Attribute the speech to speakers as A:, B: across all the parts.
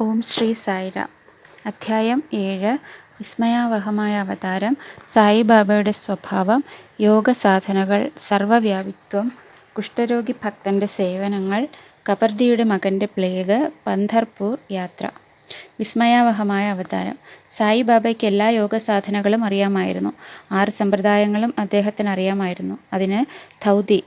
A: ഓം ശ്രീ സായിരാം. അധ്യായം ഏഴ്. വിസ്മയാവഹമായ അവതാരം. സായിബാബയുടെ സ്വഭാവം യോഗ സാധനകൾ സർവവ്യാപിത്വം കുഷ്ഠരോഗി ഭക്തന്റെ സേവനങ്ങൾ കപർദിയുടെ മകന്റെ പ്ലേഗ് പന്ധർപൂർ യാത്ര. വിസ്മയാവഹമായ അവതാരം. സായിബാബയ്ക്ക് എല്ലാ യോഗ സാധനകളും അറിയാമായിരുന്നു. ആറ് സമ്പ്രദായങ്ങളും അദ്ദേഹത്തിന് അറിയാമായിരുന്നു. അതിന് ധൗതി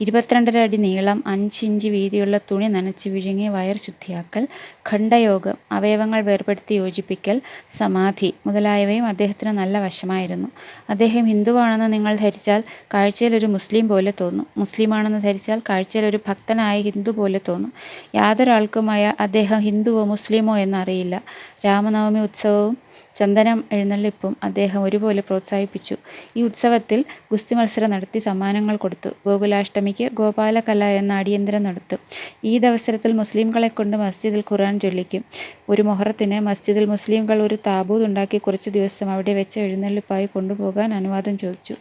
A: ഇരുപത്തിരണ്ടര അടി നീളം അഞ്ച് ഇഞ്ച് വീതിയുള്ള തുണി നനച്ച് വിഴുങ്ങി വയർ ശുദ്ധിയാക്കൽ ഖണ്ഡയോഗം അവയവങ്ങൾ വേർപെടുത്തി യോജിപ്പിക്കൽ സമാധി മുതലായവയും അദ്ദേഹത്തിന് നല്ല വശമായിരുന്നു. അദ്ദേഹം ഹിന്ദുവാണെന്ന് നിങ്ങൾ ധരിച്ചാൽ കാഴ്ചയിൽ ഒരു മുസ്ലിം പോലെ തോന്നും. മുസ്ലിമാണെന്ന് ധരിച്ചാൽ കാഴ്ചയിൽ ഒരു ഭക്തനായ ഹിന്ദു പോലെ തോന്നും. യാതൊരാൾക്കുമായ അദ്ദേഹം ഹിന്ദുവോ മുസ്ലിമോ എന്നറിയില്ല. രാമനവമി ഉത്സവവും ചന്ദനം എഴുന്നള്ളിപ്പും അദ്ദേഹം ഒരുപോലെ പ്രോത്സാഹിപ്പിച്ചു. ഈ ഉത്സവത്തിൽ ഗുസ്തി മത്സരം നടത്തി സമ്മാനങ്ങൾ കൊടുത്തു. ഗോകുലാഷ്ടമിക്ക് ഗോപാലകല എന്ന അടിയന്തരം നടത്തും. ഈ അവസരത്തിൽ മുസ്ലിംകളെക്കൊണ്ട് മസ്ജിദിൽ ഖുർആൻ ചൊല്ലിക്കും. ഒരു മൊഹറത്തിന് മസ്ജിദിൽ മുസ്ലിംകൾ ഒരു താബൂത് ഉണ്ടാക്കി കുറച്ചു ദിവസം അവിടെ വെച്ച് എഴുന്നള്ളിപ്പായി കൊണ്ടുപോകാൻ അനുവാദം ചോദിച്ചു.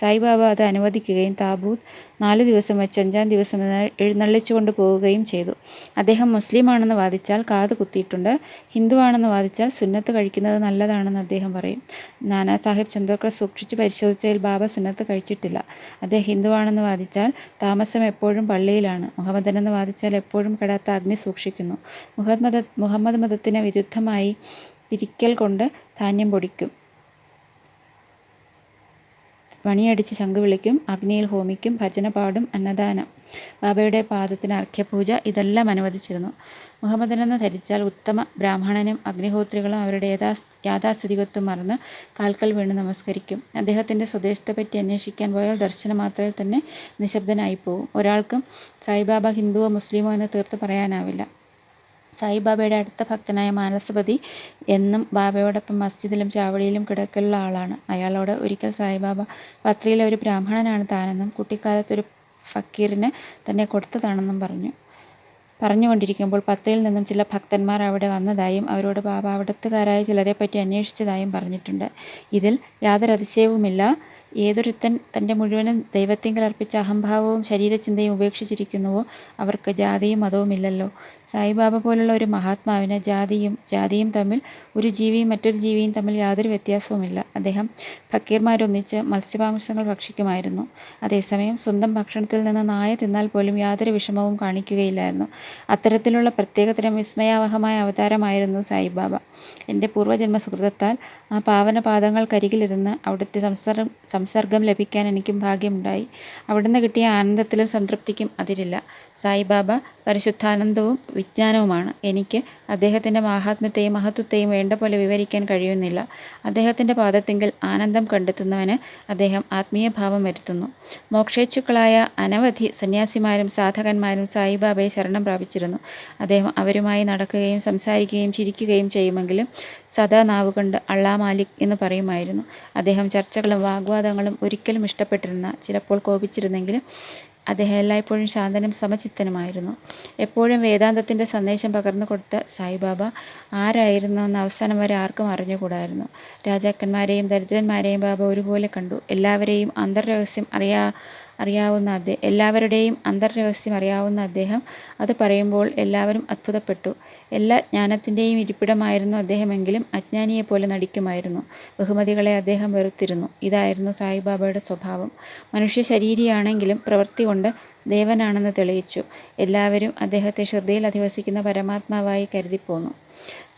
A: സായിബാബ അത് അനുവദിക്കുകയും താബൂത് നാല് ദിവസം വെച്ച് അഞ്ചാം ദിവസം എഴുന്നള്ളിച്ചു കൊണ്ട് പോവുകയും ചെയ്തു. അദ്ദേഹം മുസ്ലിമാണെന്ന് വാദിച്ചാൽ കാത് കുത്തിയിട്ടുണ്ട്. ഹിന്ദുവാണെന്ന് വാദിച്ചാൽ സുന്നത്ത് കഴിക്കുന്നത് നല്ലതാണെന്ന് അദ്ദേഹം പറയും. നാനാ സാഹിബ് ചന്ദ്രക്കർ സൂക്ഷിച്ച് പരിശോധിച്ചതിൽ ബാബ സുന്നത്ത് കഴിച്ചിട്ടില്ല. അദ്ദേഹം ഹിന്ദുവാണെന്ന് വാദിച്ചാൽ താമസം എപ്പോഴും പള്ളിയിലാണ്. മുഹമ്മദൻ എന്ന് വാദിച്ചാൽ എപ്പോഴും കെടാത്ത അഗ്നി സൂക്ഷിക്കുന്നു. മുഹമ്മദ് മുഹമ്മദ് മതത്തിന് വിരുദ്ധമായി തിരിക്കൽ കൊണ്ട് ധാന്യം പൊടിക്കും. മണിയടിച്ച് ശംഖ് വിളിക്കും അഗ്നിയിൽ ഹോമിക്കും ഭജന പാടും അന്നദാനം. ബാബയുടെ പാദത്തിന് അർഘ്യപൂജ ഇതെല്ലാം അനുവദിച്ചിരുന്നു. മുഹമ്മദനെന്ന് ധരിച്ചാൽ ഉത്തമ ബ്രാഹ്മണനും അഗ്നിഹോത്രികളും അവരുടെ യഥാ യാഥാസ്ഥിതികത്വം മറന്ന് കാൽക്കൽ വീണ് നമസ്കരിക്കും. അദ്ദേഹത്തിന്റെ സ്വദേശത്തെപ്പറ്റി അന്വേഷിക്കാൻ പോയാൽ മാത്രമേ തന്നെ നിശബ്ദനായി പോകും ഒരാൾക്കും സായിബാബ ഹിന്ദുവോ മുസ്ലിമോ എന്ന് തീർത്ത് പറയാനാവില്ല. സായിബാബയുടെ അടുത്ത ഭക്തനായ മാനസപതി എന്നും ബാബയോടൊപ്പം മസ്ജിദിലും ചാവടിയിലും കിടക്കലുള്ള ആളാണ്. അയാളോട് ഒരിക്കൽ സായിബാബ പത്രിയിലെ ഒരു ബ്രാഹ്മണനാണ് താനെന്നും കുട്ടിക്കാലത്ത് ഒരു ഫക്കീറിന് തന്നെ കൊടുത്തതാണെന്നും പറഞ്ഞു. പറഞ്ഞുകൊണ്ടിരിക്കുമ്പോൾ പത്രിയിൽ നിന്നും ചില ഭക്തന്മാർ അവിടെ വന്നതായും അവരോട് ബാബ അവിടുത്തുകാരായ ചിലരെപ്പറ്റി അന്വേഷിച്ചതായും പറഞ്ഞിട്ടുണ്ട്. ഇതിൽ യാതൊരു അതിശയവുമില്ല. ഏതൊരുത്തൻ തന്റെ മുഴുവനും ദൈവത്തിങ്കൽ അർപ്പിച്ച അഹംഭാവവും ശരീരചിന്തയും ഉപേക്ഷിച്ചിരിക്കുന്നുവോ അവർക്ക് ജാതിയും മതവുമില്ലല്ലോ. സായിബാബ പോലുള്ള ഒരു മഹാത്മാവിന് ജാതിയും ജാതിയും തമ്മിൽ ഒരു ജീവിയും മറ്റൊരു ജീവിയും തമ്മിൽ യാതൊരു വ്യത്യാസവുമില്ല. അദ്ദേഹം ഫക്കീർമാരൊന്നിച്ച് മത്സ്യമാംസങ്ങൾ ഭക്ഷിക്കുമായിരുന്നു. അതേസമയം സ്വന്തം ഭക്ഷണത്തിൽ നിന്ന് നായ തിന്നാൽ പോലും യാതൊരു വിഷമവും കാണിക്കുകയില്ലായിരുന്നു. അത്തരത്തിലുള്ള പ്രത്യേകതരം വിസ്മയാവഹമായ അവതാരമായിരുന്നു സായിബാബ. എന്റെ പൂർവജന്മ സുഹൃതത്താൽ ആ പാവന പാദങ്ങൾക്കരികിലിരുന്ന് അവിടുത്തെ സംസർഗം സംസർഗം ലഭിക്കാൻ എനിക്കും ഭാഗ്യമുണ്ടായി. അവിടുന്ന് കിട്ടിയ ആനന്ദത്തിലും സംതൃപ്തിക്കും അതിരില്ല. സായിബാബ പരിശുദ്ധാനന്ദവും വിജ്ഞാനവുമാണ്. എനിക്ക് അദ്ദേഹത്തിന്റെ മഹാത്മ്യത്തെയും മഹത്വത്തെയും വേണ്ട പോലെ വിവരിക്കാൻ കഴിയുന്നില്ല. അദ്ദേഹത്തിന്റെ പാദത്തിങ്കിൽ ആനന്ദം കണ്ടെത്തുന്നവന് അദ്ദേഹം ആത്മീയഭാവം വരുത്തുന്നു. മോക്ഷേച്ഛുക്കളായ അനവധി സന്യാസിമാരും സാധകന്മാരും സായിബാബയെ ശരണം പ്രാപിച്ചിരുന്നു. അദ്ദേഹം അവരുമായി നടക്കുകയും സംസാരിക്കുകയും ചിരിക്കുകയും ചെയ്യുമെങ്കിലും സദാ നാവുകൊണ്ട് അള്ളാ മാലിക് എന്ന് പറയുമായിരുന്നു. അദ്ദേഹം ചർച്ചകളും വാഗ്വാദങ്ങളും ഒരിക്കലും ഇഷ്ടപ്പെട്ടിരുന്ന ചിലപ്പോൾ കോപിച്ചിരുന്നെങ്കിലും അദ്ദേഹം എല്ലായ്പ്പോഴും ശാന്തനും സമചിത്തനുമായിരുന്നു. എപ്പോഴും വേദാന്തത്തിന്റെ സന്ദേശം പകർന്നു കൊടുത്ത സായിബാബ ആരായിരുന്നു എന്ന് അവസാനം വരെ ആർക്കും അറിഞ്ഞുകൂടായിരുന്നു. രാജാക്കന്മാരെയും ദരിദ്രന്മാരെയും ബാബ ഒരുപോലെ കണ്ടു. എല്ലാവരെയും അന്തർരഹസ്യം അറിയാ അറിയാവുന്ന അദ്ദേഹം എല്ലാവരുടെയും അന്തർരഹസ്യം അറിയാവുന്ന അദ്ദേഹം അത് പറയുമ്പോൾ എല്ലാവരും അത്ഭുതപ്പെട്ടു. എല്ലാ ജ്ഞാനത്തിന്റെയും ഇരിപ്പിടമായിരുന്നു അദ്ദേഹമെങ്കിലും അജ്ഞാനിയെപ്പോലെ നടിക്കുമായിരുന്നു. ബഹുമതികളെ അദ്ദേഹം വെറുത്തിരുന്നു. ഇതായിരുന്നു സായിബാബയുടെ സ്വഭാവം. മനുഷ്യ ശരീരിയാണെങ്കിലും പ്രവൃത്തി കൊണ്ട് ദേവനാണെന്ന് തെളിയിച്ചു. എല്ലാവരും അദ്ദേഹത്തെ ശ്രദ്ധയിൽ അധിവസിക്കുന്ന പരമാത്മാവായി കരുതിപ്പോന്നു.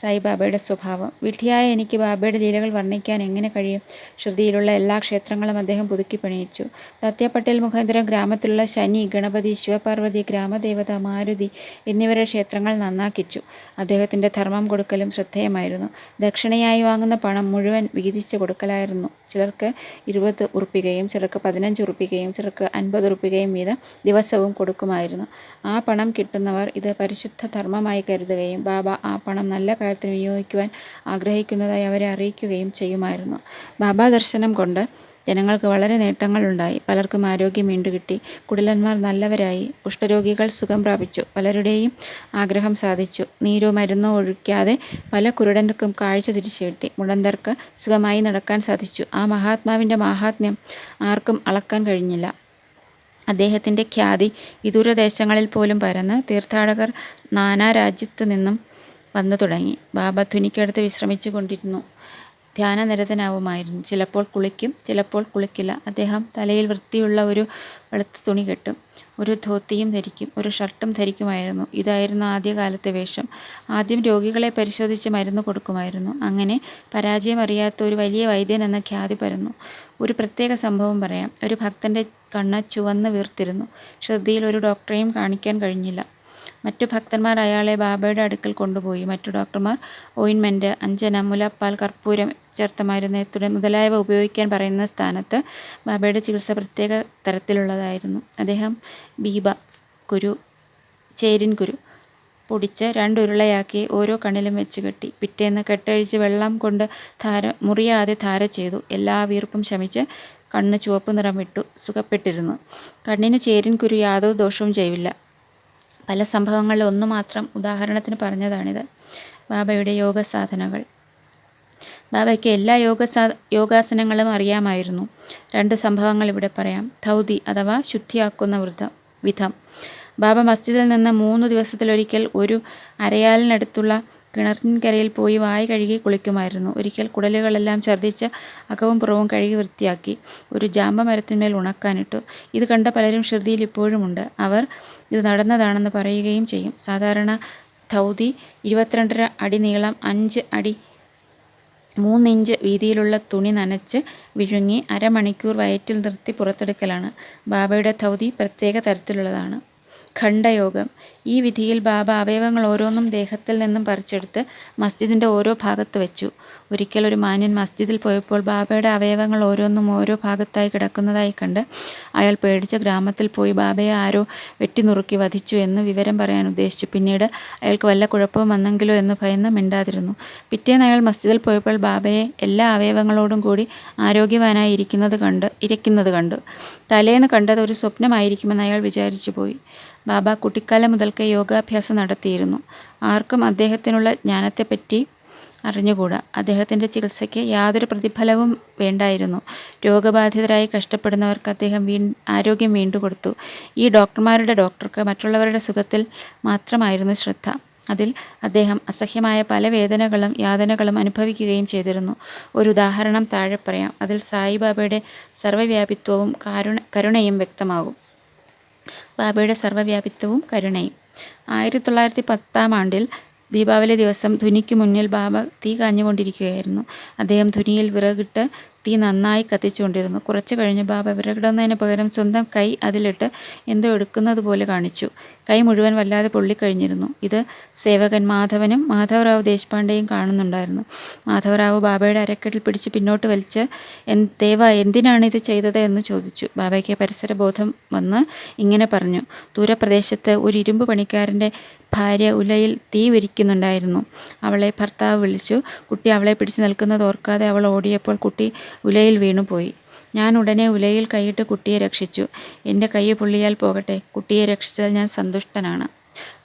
A: സായിബാബയുടെ സ്വഭാവം. വിഡ്ഢിയായ എനിക്ക് ബാബയുടെ ലീലകൾ വർണിക്കാൻ എങ്ങനെ കഴിയും? ശ്രുതിയിലുള്ള എല്ലാ ക്ഷേത്രങ്ങളും അദ്ദേഹം പുതുക്കി പണിയിച്ചു. തത്യപട്ടേൽ മുഖേന്ദ്രം ഗ്രാമത്തിലുള്ള ശനി ഗണപതി ശിവപാർവതി ഗ്രാമദേവത മാരുതി എന്നിവരുടെ ക്ഷേത്രങ്ങൾ നന്നാക്കിച്ചു. അദ്ദേഹത്തിന്റെ ധർമ്മം കൊടുക്കലും ശ്രദ്ധേയമായിരുന്നു. ദക്ഷിണയായി വാങ്ങുന്ന പണം മുഴുവൻ വീതിച്ച് കൊടുക്കലായിരുന്നു. ചിലർക്ക് ഇരുപത് ഉറുപ്പികയും ചിലർക്ക് പതിനഞ്ച് ഉറുപ്പികയും ചിലർക്ക് അൻപത് ഉറുപ്പികയും വീതം ദിവസവും കൊടുക്കുമായിരുന്നു. ആ പണം കിട്ടുന്നവർ ഇത് പരിശുദ്ധ ധർമ്മമായി കരുതുകയും ബാബ ആ പണം നല്ല കാര്യത്തിന് വിനിയോഗിക്കുവാൻ ആഗ്രഹിക്കുന്നതായി അവരെ അറിയിക്കുകയും ചെയ്യുമായിരുന്നു. ബാബാ ദർശനം കൊണ്ട് ജനങ്ങൾക്ക് വളരെ നേട്ടങ്ങളുണ്ടായി പലർക്കും ആരോഗ്യം വീണ്ടുകിട്ടി കുടിലന്മാർ നല്ലവരായി. കുഷ്ഠരോഗികൾ സുഖം പ്രാപിച്ചു. പലരുടെയും ആഗ്രഹം സാധിച്ചു. നീരോ മരുന്നോ ഒഴിക്കാതെ പല കുരുടന്മാർക്കും കാഴ്ച തിരിച്ചു കിട്ടി. മുടന്തർക്ക് സുഖമായി നടക്കാൻ സാധിച്ചു. ആ മഹാത്മാവിന്റെ മാഹാത്മ്യം ആർക്കും അളക്കാൻ കഴിഞ്ഞില്ല. അദ്ദേഹത്തിന്റെ ഖ്യാതി വിദൂരദേശങ്ങളിൽ പോലും പരന്ന് തീർത്ഥാടകർ നാനാ രാജ്യത്തു നിന്നും വന്നു തുടങ്ങി. ബാബ തുനിക്കടുത്ത് വിശ്രമിച്ചു കൊണ്ടിരുന്നു. ധ്യാനനിരതനാവുമായിരുന്നു. ചിലപ്പോൾ കുളിക്കും ചിലപ്പോൾ കുളിക്കില്ല. അദ്ദേഹം തലയിൽ വൃത്തിയുള്ള ഒരു വെളുത്ത തുണി കെട്ടും ഒരു ധോത്തിയും ധരിക്കും ഒരു ഷർട്ടും ധരിക്കുമായിരുന്നു. ഇതായിരുന്നു ആദ്യകാലത്തെ വേഷം. ആദ്യം രോഗികളെ പരിശോധിച്ച് മരുന്ന് കൊടുക്കുമായിരുന്നു. അങ്ങനെ പരാജയം അറിയാത്ത ഒരു വലിയ വൈദ്യൻ എന്ന ഖ്യാതി പരന്നു. ഒരു പ്രത്യേക സംഭവം പറയാം. ഒരു ഭക്തന്റെ കണ്ണ് ചുവന്ന് വീർത്തിരുന്നു. ശ്രദ്ധയിൽ ഒരു ഡോക്ടറെയും കാണിക്കാൻ കഴിഞ്ഞില്ല. മറ്റു ഭക്തന്മാർ അയാളെ ബാബയുടെ അടുക്കൽ കൊണ്ടുപോയി. മറ്റു ഡോക്ടർമാർ ഓയിൻമെന്റ് അഞ്ജന മുലപ്പാൽ കർപ്പൂരം ചേർത്ത മരുന്ന് തുട മുതലായവ ഉപയോഗിക്കാൻ പറയുന്ന സ്ഥാനത്ത് ബാബയുടെ ചികിത്സ പ്രത്യേക തരത്തിലുള്ളതായിരുന്നു. അദ്ദേഹം ബീബ കുരു ചേരിൻ കുരു പൊടിച്ച് രണ്ടുരുളയാക്കി ഓരോ കണ്ണിലും വെച്ച് കെട്ടി. പിറ്റേന്ന് കെട്ടഴിച്ച് വെള്ളം കൊണ്ട് ധാര മുറിയാതെ ധാര ചെയ്തു. എല്ലാ വീർപ്പും ശമിച്ച് കണ്ണ് ചുവപ്പ് നിറം വിട്ടു സുഖപ്പെട്ടിരുന്നു. കണ്ണിന് ചേരിൻ കുരു യാതൊരു ദോഷവും ചെയ്യില്ല. പല സംഭവങ്ങളിൽ ഒന്നു മാത്രം ഉദാഹരണത്തിന് പറഞ്ഞതാണിത്. ബാബയുടെ യോഗ സാധനകൾ ബാബയ്ക്ക് എല്ലാ യോഗ യോഗാസനങ്ങളും അറിയാമായിരുന്നു. രണ്ട് സംഭവങ്ങൾ ഇവിടെ പറയാം. ധൗതി അഥവാ ശുദ്ധിയാക്കുന്ന വൃതം വിധം. ബാബ മസ്ജിദിൽ നിന്ന് മൂന്ന് ദിവസത്തിലൊരിക്കൽ ഒരു അരയാലിനടുത്തുള്ള കിണറിൻകരയിൽ പോയി വായ കഴുകി കുളിക്കുമായിരുന്നു. ഒരിക്കൽ കുടലുകളെല്ലാം ഛർദ്ദിച്ച് അകവും പുറവും കഴുകി വൃത്തിയാക്കി ഒരു ജാമ്പ മരത്തിന്മേൽ ഉണക്കാനിട്ടു. ഇത് കണ്ട പലരും ശ്രുതിയിൽ ഇപ്പോഴുമുണ്ട്. അവർ ഇത് നടന്നതാണെന്ന് പറയുകയും ചെയ്യും. സാധാരണ ധൗതി ഇരുപത്തിരണ്ടര അടി നീളം അഞ്ച് അടി മൂന്നിഞ്ച് വീതിയിലുള്ള തുണി നനച്ച് വിഴുങ്ങി അരമണിക്കൂർ വയറ്റിൽ നിർത്തി പുറത്തെടുക്കലാണ്. ബാബയുടെ ധൗതി പ്രത്യേക തരത്തിലുള്ളതാണ്. ഖണ്ഡയോഗം. ഈ വിധിയിൽ ബാബ അവയവങ്ങൾ ഓരോന്നും ദേഹത്തിൽ നിന്നും പറിച്ചെടുത്ത് മസ്ജിദിന്റെ ഓരോ ഭാഗത്ത് വെച്ചു. ഒരിക്കൽ ഒരു മാന്യൻ മസ്ജിദിൽ പോയപ്പോൾ ബാബയുടെ അവയവങ്ങൾ ഓരോന്നും ഓരോ ഭാഗത്തായി കിടക്കുന്നതായി കണ്ട് അയാൾ പേടിച്ച ഗ്രാമത്തിൽ പോയി ബാബയെ ആരോ വെട്ടിനുറുക്കി വധിച്ചു എന്ന് വിവരം പറയാൻ ഉദ്ദേശിച്ചു. പിന്നീട് അയാൾക്ക് വല്ല കുഴപ്പവും വന്നെങ്കിലോ എന്ന് ഭയന്ന് മിണ്ടാതിരുന്നു. പിറ്റേന്ന് അയാൾ മസ്ജിദിൽ പോയപ്പോൾ ബാബയെ എല്ലാ അവയവങ്ങളോടും കൂടി ആരോഗ്യവാനായി ഇരിക്കുന്നത് കണ്ട് ഇരിക്കുന്നത് കണ്ടു. തലേന്ന് കണ്ടത് ഒരു സ്വപ്നമായിരിക്കുമെന്ന് അയാൾ വിചാരിച്ചു പോയി. ബാബ കുട്ടിക്കാലം മുതൽക്കേ യോഗാഭ്യാസം നടത്തിയിരുന്നു. ആർക്കും അദ്ദേഹത്തിനുള്ള ജ്ഞാനത്തെപ്പറ്റി അറിഞ്ഞുകൂടാ. അദ്ദേഹത്തിന്റെ ചികിത്സയ്ക്ക് യാതൊരു പ്രതിഫലവും വേണ്ടായിരുന്നു. രോഗബാധിതരായി കഷ്ടപ്പെടുന്നവർക്ക് അദ്ദേഹം വീ ആരോഗ്യം വീണ്ടുകൊടുത്തു ഈ ഡോക്ടർമാരുടെ ഡോക്ടർക്ക് മറ്റുള്ളവരുടെ സുഖത്തിൽ മാത്രമായിരുന്നു ശ്രദ്ധ. അതിൽ അദ്ദേഹം അസഹ്യമായ പല വേദനകളും യാതനകളും അനുഭവിക്കുകയും ചെയ്തിരുന്നു. ഒരു ഉദാഹരണം താഴെ പറയാം. അതിൽ സായിബാബയുടെ സർവവ്യാപിത്വവും കാരുണ കരുണയും വ്യക്തമാകും. ബാബയുടെ സർവവ്യാപിത്വവും കരുണയും. ആയിരത്തി തൊള്ളായിരത്തി പത്താം ആണ്ടിൽ ദീപാവലി ദിവസം ധുനിക്ക് മുന്നിൽ ബാബ തീ കാഞ്ഞുകൊണ്ടിരിക്കുകയായിരുന്നു. അദ്ദേഹം ധുനിയിൽ വിറകിട്ട് തീ നന്നായി കത്തിച്ചുകൊണ്ടിരുന്നു. കുറച്ചു കഴിഞ്ഞ് ബാബ വിറകിടുന്നതിന് പകരം സ്വന്തം കൈ അതിലിട്ട് എന്തോ എടുക്കുന്നത് പോലെ കാണിച്ചു. കൈ മുഴുവൻ വല്ലാതെ പൊള്ളിക്കഴിഞ്ഞിരുന്നു. ഇത് സേവകൻ മാധവനും മാധവറാവു ദേശ്പാണ്ഡെയും കാണുന്നുണ്ടായിരുന്നു. മാധവറാവു ബാബയുടെ അരക്കെട്ടിൽ പിടിച്ച് പിന്നോട്ട് വലിച്ച് എൻ ദേവ എന്തിനാണ് ഇത് ചെയ്തത്? എന്ന് ചോദിച്ചു. ബാബയ്ക്ക് പരിസരബോധം വന്ന് ഇങ്ങനെ പറഞ്ഞു. ദൂരപ്രദേശത്ത് ഒരു ഇരുമ്പ് പണിക്കാരന്റെ ഭാര്യ ഉലയിൽ തീ ഉരിക്കുന്നുണ്ടായിരുന്നു അവളെ ഭർത്താവ് വിളിച്ചു. കുട്ടി അവളെ പിടിച്ചു നിൽക്കുന്നത് ഓർക്കാതെ അവൾ ഓടിയപ്പോൾ കുട്ടി ഉലയിൽ വീണുപോയി. ഞാൻ ഉടനെ ഉലയിൽ കൈയിട്ട് കുട്ടിയെ രക്ഷിച്ചു. എന്റെ കൈ പൊള്ളിയാൽ പോകട്ടെ കുട്ടിയെ രക്ഷിച്ചാൽ ഞാൻ സന്തുഷ്ടനാണ്.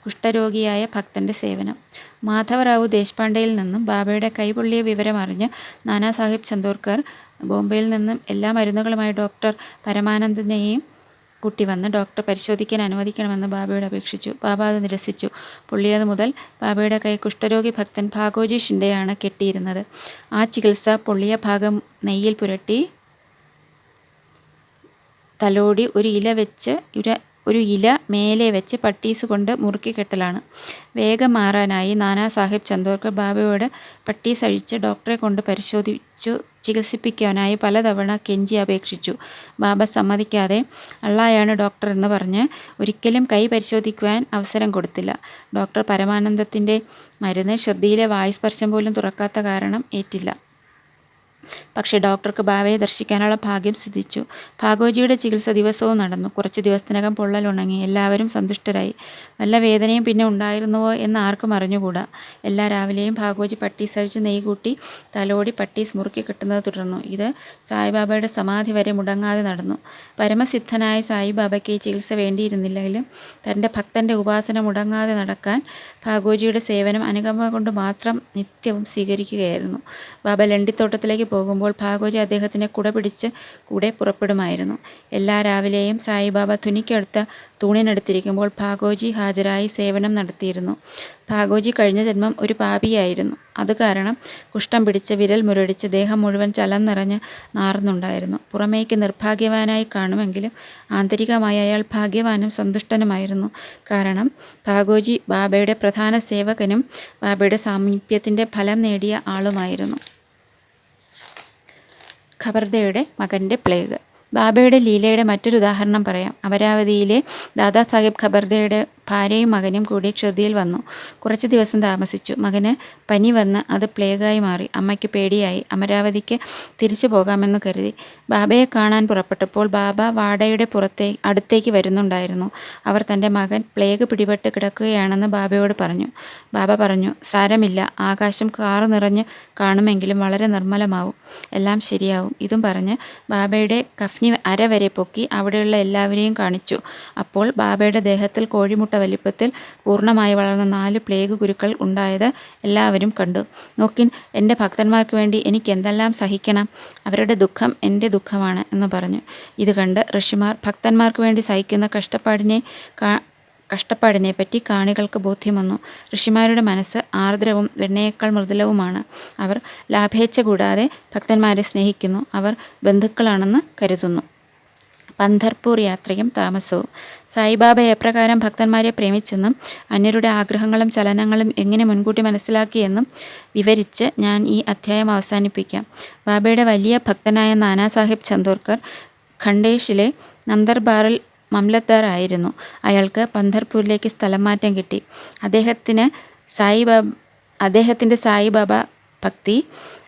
A: കുഷ്ഠരോഗിയായ ഭക്തന്റെ സേവനം. മാധവറാവു ദേശ്പാണ്ഡയിൽ നിന്നും ബാബയുടെ കൈപൊള്ളിയ വിവരം അറിഞ്ഞ് നാനാ സാഹിബ് ചന്ദോർക്കർ ബോംബെയിൽ നിന്നും എല്ലാ മരുന്നുകളുമായി ഡോക്ടർ പരമാനന്ദനെയും കുട്ടി വന്ന് ഡോക്ടർ പരിശോധിക്കാൻ അനുവദിക്കണമെന്ന് ബാബയോട് അപേക്ഷിച്ചു. ബാബ അത് നിരസിച്ചു. പുള്ളിയത് മുതൽ ബാബയുടെ കൈ കുഷ്ഠരോഗി ഭക്തൻ ഭാഗോജി ഷിൻഡെയാണ് കെട്ടിയിരുന്നത്. ആ ചികിത്സ പൊള്ളിയ ഭാഗം നെയ്യിൽ പുരട്ടി തലോടി ഒരു ഇല വെച്ച് ഉര ഒരു ഇല മേലെ വെച്ച് പട്ടീസ് കൊണ്ട് മുറുക്കി കെട്ടലാണ്. വേഗം മാറാനായി നാനാ സാഹിബ് ചന്ദോർക്കർ ബാബയോട് പട്ടീസ് അഴിച്ച് ഡോക്ടറെ കൊണ്ട് പരിശോധിച്ചു. ചികിത്സിപ്പിക്കാനായി പലതവണ കെഞ്ചി അപേക്ഷിച്ചു. ബാബ സമ്മതിക്കാതെ അള്ളായാണ് ഡോക്ടർ എന്ന് പറഞ്ഞ് ഒരിക്കലും കൈ പരിശോധിക്കുവാൻ അവസരം കൊടുത്തില്ല. ഡോക്ടർ പരമാനന്ദത്തിന്റെ മരുന്ന് ശ്രദ്ധയിലെ വായുസ്പർശം പോലും തുറക്കാത്ത കാരണം ഏറ്റില്ല. പക്ഷേ ഡോക്ടർക്ക് ഭാവയെ ദർശിക്കാനുള്ള ഭാഗ്യം സിദ്ധിച്ചു. ഭാഗോജിയുടെ ചികിത്സ ദിവസവും നടന്നു. കുറച്ച് ദിവസത്തിനകം പൊള്ളൽ ഉണങ്ങി. എല്ലാവരും സന്തുഷ്ടരായി. വല്ല വേദനയും പിന്നെ ഉണ്ടായിരുന്നുവോ എന്ന് ആർക്കും അറിഞ്ഞുകൂടാ. എല്ലാ രാവിലെയും ഭാഗോജി പട്ടി അഴിച്ച് നെയ് കൂട്ടി തലോടി പട്ടീസ് മുറുക്കി കിട്ടുന്നത് തുടർന്നു. ഇത് സായിബാബയുടെ സമാധി വരെ മുടങ്ങാതെ നടന്നു. പരമസിദ്ധനായ സായിബാബയ്ക്ക് ഈ ചികിത്സ വേണ്ടിയിരുന്നില്ലെങ്കിലും തന്റെ ഭക്തന്റെ ഉപാസന മുടങ്ങാതെ നടക്കാൻ ഭാഗോജിയുടെ സേവനം അനുകമ്പ കൊണ്ട് മാത്രം നിത്യവും സ്വീകരിക്കുകയായിരുന്നു. ബാബ ലണ്ടിത്തോട്ടത്തിലേക്ക് പോകുമ്പോൾ ഭാഗോജി അദ്ദേഹത്തിന്റെ കുട പിടിച്ച് കൂടെ പുറപ്പെടുമായിരുന്നു. എല്ലാ രാവിലെയും സായിബാബ തുനിക്കടുത്ത തൂണിനടുത്തിരിക്കുമ്പോൾ ഭാഗോജി ഹാജരായി സേവനം നടത്തിയിരുന്നു. ഭാഗോജി കഴിഞ്ഞ ജന്മം ഒരു പാപിയായിരുന്നു. അത് കാരണം കുഷ്ഠം പിടിച്ച് വിരൽ മുരടിച്ച് ദേഹം മുഴുവൻ ചലം നിറഞ്ഞ് നാറുന്നുണ്ടായിരുന്നു. പുറമേക്ക് നിർഭാഗ്യവാനായി കാണുമെങ്കിലും ആന്തരികമായി അയാൾ ഭാഗ്യവാനും സന്തുഷ്ടനുമായിരുന്നു. കാരണം ഭാഗോജി ബാബയുടെ പ്രധാന സേവകനും ബാബയുടെ സാമീപ്യത്തിന്റെ ഫലം നേടിയ ആളുമായിരുന്നു. ഖബർദയുടെ മകന്റെ പ്ലേഗ് ബാബയുടെ ലീലയുടെ മറ്റൊരു ഉദാഹരണം പറയാം. അമരാവതിയിലെ ദാദാസാഹിബ് ഖബർദയുടെ ഭാര്യയും മകനും കൂടി ക്ഷൃതിയിൽ വന്നു. കുറച്ച് ദിവസം താമസിച്ചു. മകന് പനി വന്ന് അത് പ്ലേഗായി മാറി. അമ്മയ്ക്ക് പേടിയായി. അമരാവതിക്ക് തിരിച്ചു പോകാമെന്ന് കരുതി. ബാബയെ കാണാൻ പുറപ്പെട്ടപ്പോൾ ബാബ വാടയുടെ പുറത്തേ അടുത്തേക്ക് വരുന്നുണ്ടായിരുന്നു. അവർ തന്റെ മകൻ പ്ലേഗ് പിടിപെട്ട് കിടക്കുകയാണെന്ന് ബാബയോട് പറഞ്ഞു. ബാബ പറഞ്ഞു, സാരമില്ല, ആകാശം കാറു നിറഞ്ഞ് കാണുമെങ്കിലും വളരെ നിർമ്മലമാവും. എല്ലാം ശരിയാവും. ഇതും പറഞ്ഞ് ബാബയുടെ കഫ്നി അര വരെ പൊക്കി അവിടെയുള്ള എല്ലാവരെയും കാണിച്ചു. അപ്പോൾ ബാബയുടെ ദേഹത്തിൽ കോഴിമുട്ട വലിപ്പത്തിൽ പൂർണമായി വളർന്ന നാല് പ്ലേഗ് കുരുക്കൾ ഉണ്ടായത് എല്ലാവരും കണ്ടു. നോക്കിൻ, എന്റെ ഭക്തന്മാർക്ക് വേണ്ടി എനിക്ക് എന്തെല്ലാം സഹിക്കണം. അവരുടെ ദുഃഖം എന്റെ ദുഃഖമാണ് എന്ന് പറഞ്ഞു. ഇത് കണ്ട് ഋഷിമാർ ഭക്തന്മാർക്ക് വേണ്ടി സഹിക്കുന്ന കഷ്ടപ്പാടിനെ കഷ്ടപ്പാടിനെപ്പറ്റി കാണികൾക്ക് ബോധ്യം വന്നു. ഋഷിമാരുടെ മനസ്സ് ആർദ്രവും വെണ്ണയേക്കാൾ മൃദുലവുമാണ്. അവർ ലാഭേച്ഛ കൂടാതെ ഭക്തന്മാരെ സ്നേഹിക്കുന്നു. അവർ ബന്ധുക്കളാണെന്ന് കരുതുന്നു. പന്ധർപൂർ യാത്രയും താമസവും സായിബാബ എപ്രകാരം ഭക്തന്മാരെ പ്രേമിച്ചെന്നും അന്യരുടെ ആഗ്രഹങ്ങളും ചലനങ്ങളും എങ്ങനെ മുൻകൂട്ടി മനസ്സിലാക്കിയെന്നും വിവരിച്ച് ഞാൻ ഈ അധ്യായം അവസാനിപ്പിക്കാം. ബാബയുടെ വലിയ ഭക്തനായ നാനാസാഹിബ് ചന്ദോർക്കർ ഖണ്ഡേഷിലെ നന്ദർബാറിൽ മംലത്ദാർ ആയിരുന്നു. അയാൾക്ക് പന്ധർപൂരിലേക്ക് സ്ഥലംമാറ്റം കിട്ടി. അദ്ദേഹത്തിന് സായിബാബ അദ്ദേഹത്തിന്റെ സായിബാബ ഭക്തി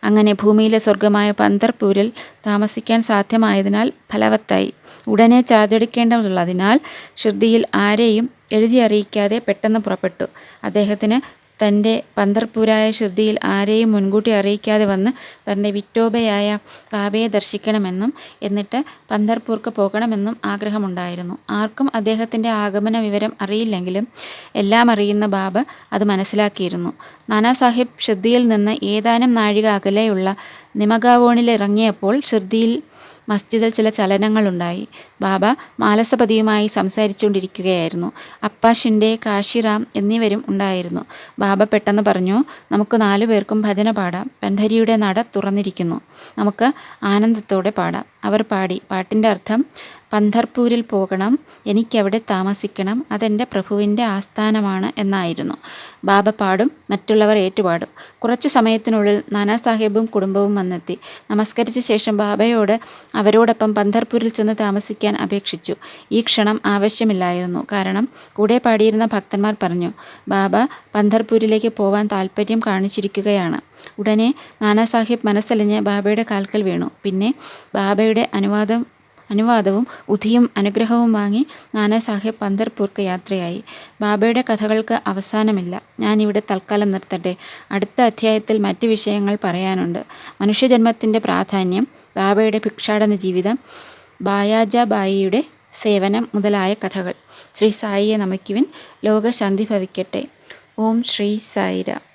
A: അങ്ങനെ ഭൂമിയിലെ സ്വർഗമായ പന്തർപൂരിൽ താമസിക്കാൻ സാധ്യമായതിനാൽ ഫലവത്തായി. ഉടനെ ചാർജെടുക്കേണ്ടതുള്ളതിനാൽ ഷിർദിയിൽ ആരെയും എഴുതി അറിയിക്കാതെ പെട്ടെന്ന് പുറപ്പെട്ടു. അദ്ദേഹത്തിന് തന്റെ പന്തർപൂരായ ശ്രുതിയിൽ ആരെയും മുൻകൂട്ടി അറിയിക്കാതെ വന്ന് തന്റെ വിറ്റോബയായ കാവയെ ദർശിക്കണമെന്നും എന്നിട്ട് പന്തർപൂർക്ക് പോകണമെന്നും ആഗ്രഹമുണ്ടായിരുന്നു. ആർക്കും അദ്ദേഹത്തിന്റെ ആഗമന വിവരം അറിയില്ലെങ്കിലും എല്ലാം അറിയുന്ന ബാബ അത് മനസ്സിലാക്കിയിരുന്നു. നാനാസാഹിബ് ഷിർദിയിൽ നിന്ന് ഏതാനും നാഴിക അകലെയുള്ള നിമഗാവോണിൽ ഇറങ്ങിയപ്പോൾ ഷിർദിയിൽ മസ്ജിദിൽ ചില ചലനങ്ങളുണ്ടായി. ബാബ മാലസപതിയുമായി സംസാരിച്ചുകൊണ്ടിരിക്കുകയായിരുന്നു. അപ്പ ഷിൻഡെ, കാശിറാം എന്നിവരും ഉണ്ടായിരുന്നു. ബാബ പെട്ടെന്ന് പറഞ്ഞു, നമുക്ക് നാലു പേർക്കും ഭജന പാടാം. പൻധരിയുടെ നട തുറന്നിരിക്കുന്നു. നമുക്ക് ആനന്ദത്തോടെ പാടാം. അവർ പാടി. പാട്ടിന്റെ അർത്ഥം പന്ധർപൂരിൽ പോകണം, എനിക്കവിടെ താമസിക്കണം, അതെന്റെ പ്രഭുവിന്റെ ആസ്ഥാനമാണ് എന്നായിരുന്നു. ബാബ പാടും, മറ്റുള്ളവർ ഏറ്റുപാടും. കുറച്ചു സമയത്തിനുള്ളിൽ നാനാസാഹേബും കുടുംബവും വന്നെത്തി. നമസ്കരിച്ച ശേഷം ബാബയോട് അവരോടൊപ്പം പന്ധർപൂരിൽ ചെന്ന് താമസിക്കാൻ അപേക്ഷിച്ചു. ഈ ക്ഷണം ആവശ്യമില്ലായിരുന്നു. കാരണം കൂടെ പാടിയിരുന്ന ഭക്തന്മാർ പറഞ്ഞു, ബാബ പന്ധർപൂരിലേക്ക് പോവാൻ താൽപര്യം കാണിച്ചിരിക്കുകയാണ്. ഉടനെ നാനാസാഹിബ് മനസ്സലിഞ്ഞ് ബാബയുടെ കാൽക്കൽ വീണു. പിന്നെ ബാബയുടെ അനുവാദം അനുവാദവും ഉധിയും അനുഗ്രഹവും വാങ്ങി നാനാസാഹിബ് പന്തർപൂർക്ക് യാത്രയായി. ബാബയുടെ കഥകൾക്ക് അവസാനമില്ല. ഞാനിവിടെ തൽക്കാലം നിർത്തട്ടെ. അടുത്ത അധ്യായത്തിൽ മറ്റു വിഷയങ്ങൾ പറയാനുണ്ട്. മനുഷ്യജന്മത്തിന്റെ പ്രാധാന്യം, ബാബയുടെ ഭിക്ഷാടന ജീവിതം, ബായാജാബായിയുടെ സേവനം മുതലായ കഥകൾ. ശ്രീ സായിയെ നമിക്കുവിൻ. ലോകശാന്തി ഭവിക്കട്ടെ. ഓം ശ്രീ സായിരാം.